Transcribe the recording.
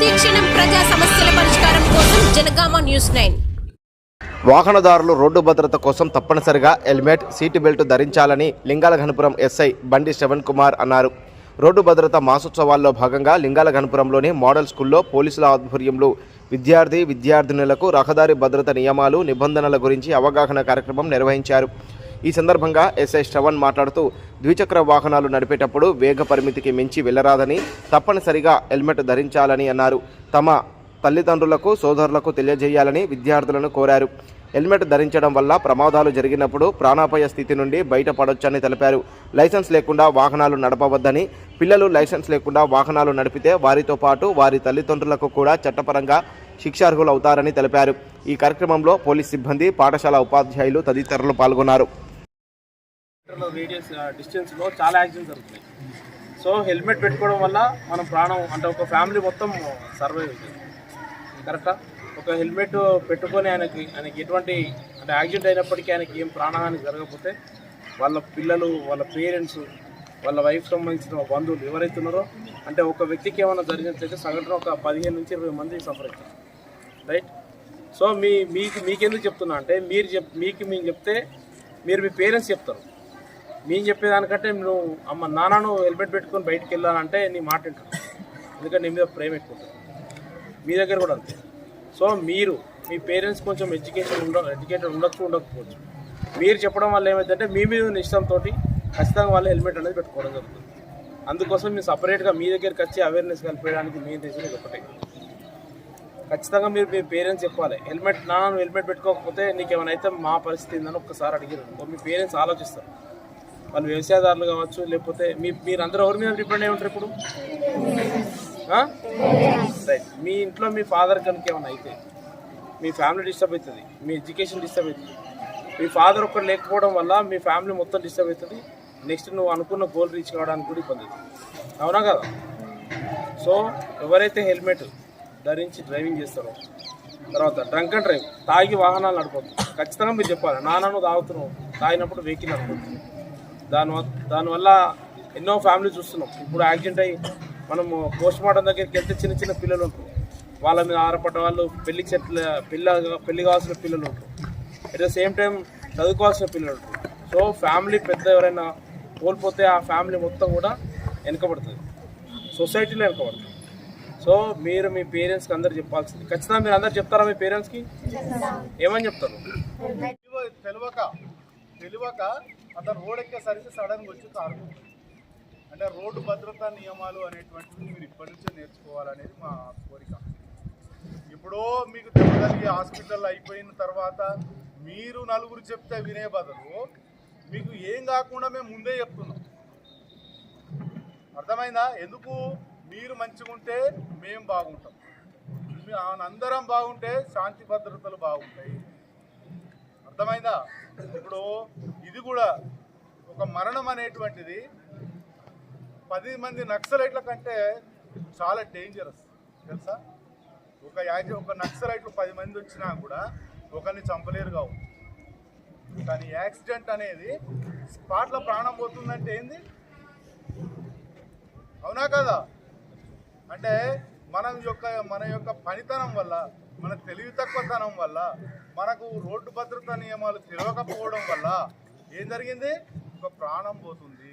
ప్రతిక్షణం ప్రజా సమస్యల పరిష్కారం కోసం జనగామ న్యూస్ నైన్. వాహనదారులు రోడ్డు భద్రత కోసం తప్పనిసరిగా హెల్మెట్ సీటు బెల్ట్ ధరించాలని లింగాల ఘనపురం ఎస్ఐ బండి శ్రవణ్ కుమార్ అన్నారు. రోడ్డు భద్రత మాసోత్సవాల్లో భాగంగా లింగాల ఘనపురంలోని మోడల్ స్కూల్లో పోలీసుల ఆధ్వర్యంలో విద్యార్థి విద్యార్థినులకు రహదారి భద్రత నియమాలు నిబంధనల గురించి అవగాహన కార్యక్రమం నిర్వహించారు. ఈ సందర్భంగా ఎస్ఐ శ్రవణ్ మాట్లాడుతూ ద్విచక్ర వాహనాలు నడిపేటప్పుడు వేగ పరిమితికి మించి వెళ్ళరాదని తప్పనిసరిగా హెల్మెట్ ధరించాలని అన్నారు. తమ తల్లిదండ్రులకు సోదరులకు తెలియజేయాలని విద్యార్థులను కోరారు. హెల్మెట్ ధరించడం వల్ల ప్రమాదాలు జరిగినప్పుడు ప్రాణాపాయ స్థితి నుండి బయటపడొచ్చని తెలిపారు. లైసెన్స్ లేకుండా వాహనాలు నడపవద్దని పిల్లలు లైసెన్స్ లేకుండా వాహనాలు నడిపితే వారితో పాటు వారి తల్లిదండ్రులకు కూడా చట్టపరంగా శిక్షార్హులు అవుతారని తెలిపారు. ఈ కార్యక్రమంలో పోలీస్ సిబ్బంది పాఠశాల ఉపాధ్యాయులు తదితరులు పాల్గొన్నారు. రేడియస్ డిస్టెన్స్లో చాలా యాక్సిడెంట్స్ జరుగుతున్నాయి. సో హెల్మెట్ పెట్టుకోవడం వల్ల మనం ప్రాణం అంటే ఒక ఫ్యామిలీ మొత్తం సర్వైవ్ అవుతుంది. కరెక్టా? ఒక హెల్మెట్ పెట్టుకొని ఆయనకి ఆయనకి ఎటువంటి అంటే యాక్సిడెంట్ అయినప్పటికీ ఆయనకి ఏం ప్రాణహాని జరగకపోతే వాళ్ళ పిల్లలు వాళ్ళ పేరెంట్స్ వాళ్ళ వైఫ్ సంబంధించిన బంధువులు ఎవరైతే ఉన్నారో అంటే ఒక వ్యక్తికి ఏమైనా జరిగినట్లయితే సగటున ఒక పదిహేను నుంచి ఇరవై మంది సఫర్ అవుతారు. రైట్? సో మీ మీకు మీకెందుకు చెప్తున్నా అంటే మీరు చెప్ మీకు మేము చెప్తే మీరు మీ పేరెంట్స్ చెప్తారు. మేము చెప్పేదానికంటే నువ్వు అమ్మ నాన్న నువ్వు హెల్మెట్ పెట్టుకొని బయటికి వెళ్ళాలంటే నీ మాట వింటాను ఎందుకంటే నీ మీద ప్రేమ ఎక్కువ మీ దగ్గర కూడా అంతే. సో మీరు మీ పేరెంట్స్ కొంచెం ఎడ్యుకేషన్ ఉండ ఎడ్యుకేటెడ్ ఉండొచ్చు ఉండకపోవచ్చు. మీరు చెప్పడం వల్ల ఏమైందంటే మీ మీద ఉన్న ఇష్టంతో ఖచ్చితంగా వాళ్ళు హెల్మెట్ అనేది పెట్టుకోవడం జరుగుతుంది. అందుకోసం మీరు సపరేట్గా మీ దగ్గరికి వచ్చి అవేర్నెస్ కలిపేయడానికి మీ దేశం ఒకటే. ఖచ్చితంగా మీరు మీ పేరెంట్స్ చెప్పాలి హెల్మెట్ నా హెల్మెట్ పెట్టుకోకపోతే నీకు ఏమైనా అయితే మా పరిస్థితి ఏందని ఒక్కసారి అడిగారు మీ పేరెంట్స్ ఆలోచిస్తారు. వాళ్ళు వ్యవసాయదారులు కావచ్చు లేకపోతే మీ మీరందరూ ఎవరి మీద డిపెండ్ అయి ఉంటారు ఇప్పుడు? రైట్ మీ ఇంట్లో మీ ఫాదర్ కనుక ఏమైనా అయితే మీ ఫ్యామిలీ డిస్టర్బ్ అవుతుంది మీ ఎడ్యుకేషన్ డిస్టర్బ్ అవుతుంది మీ ఫాదర్ ఒక్కరు లేకపోవడం వల్ల మీ ఫ్యామిలీ మొత్తం డిస్టర్బ్ అవుతుంది నెక్స్ట్ నువ్వు అనుకున్న గోల్ రీచ్ కావడానికి కూడా ఇబ్బంది అవుతుంది. అవునా కదా? సో ఎవరైతే హెల్మెట్ ధరించి డ్రైవింగ్ చేస్తారో తర్వాత డ్రంక్ అండ్ డ్రైవ్ తాగి వాహనాలు నడపద్దు. ఖచ్చితంగా మీరు చెప్పాలి నాన్న నువ్వు తాగుతున్నావు. తాగినప్పుడు వెహికల్ నడపద్దు. దాని దానివల్ల ఎన్నో ఫ్యామిలీ చూస్తున్నాం. ఇప్పుడు యాక్సిడెంట్ అయ్యి మనము పోస్ట్ మార్టం దగ్గరికి వెళ్తే చిన్న చిన్న పిల్లలు ఉంటారు. వాళ్ళ మీద ఆరపడ్డ వాళ్ళు పెళ్ళికి చెట్ల పిల్ల పెళ్ళి కావాల్సిన పిల్లలు ఉంటారు. అట్ ద సేమ్ టైం చదువుకోవాల్సిన పిల్లలు ఉంటారు. సో ఫ్యామిలీ పెద్ద ఎవరైనా కోల్పోతే ఆ ఫ్యామిలీ మొత్తం కూడా వెనకబడుతుంది. సొసైటీలో వెనకబడుతుంది. సో మీరు మీ పేరెంట్స్కి అందరు చెప్పాల్సింది. ఖచ్చితంగా మీరు అందరు చెప్తారా మీ పేరెంట్స్కి ఏమని చెప్తారు? తెలియక తెలియక అతను రోడ్ ఎక్కేసరికి సడన్గా వచ్చి కారు అంటే రోడ్డు భద్రతా నియమాలు అనేటువంటివి మీరు ఇప్పటి నుంచే నేర్చుకోవాలనేది మా కోరిక. ఇప్పుడు మీకు తెలియగలిగి హాస్పిటల్ అయిపోయిన తర్వాత మీరు నలుగురు చెప్తే వినే బదులు మీకు ఏం కాకుండా మేము ముందే చెప్తున్నాం. అర్థమైందా? ఎందుకు? మీరు మంచిగా ఉంటే మేము బాగుంటాం. అందరం బాగుంటే శాంతి భద్రతలు బాగుంటాయి. అర్థమైందా? ఇప్పుడు ఇది కూడా ఒక మరణం అనేటువంటిది పది మంది నక్సలైట్ల కంటే చాలా డేంజరస్ తెలుసా? ఒక యాజ ఒక నక్సలైట్లు పది మంది వచ్చినా కూడా ఒకరిని చంపలేరు కావు కానీ యాక్సిడెంట్ అనేది స్పాట్లో ప్రాణం పోతుందంటే ఏంది? అవునా కదా? అంటే మనం యొక్క మన యొక్క పనితనం వల్ల మన తెలివి తక్కువతనం వల్ల మనకు రోడ్డు భద్రతా నియమాలు తెలియకపోవడం వల్ల ఏం జరిగింది? ఒక ప్రాణం పోతుంది.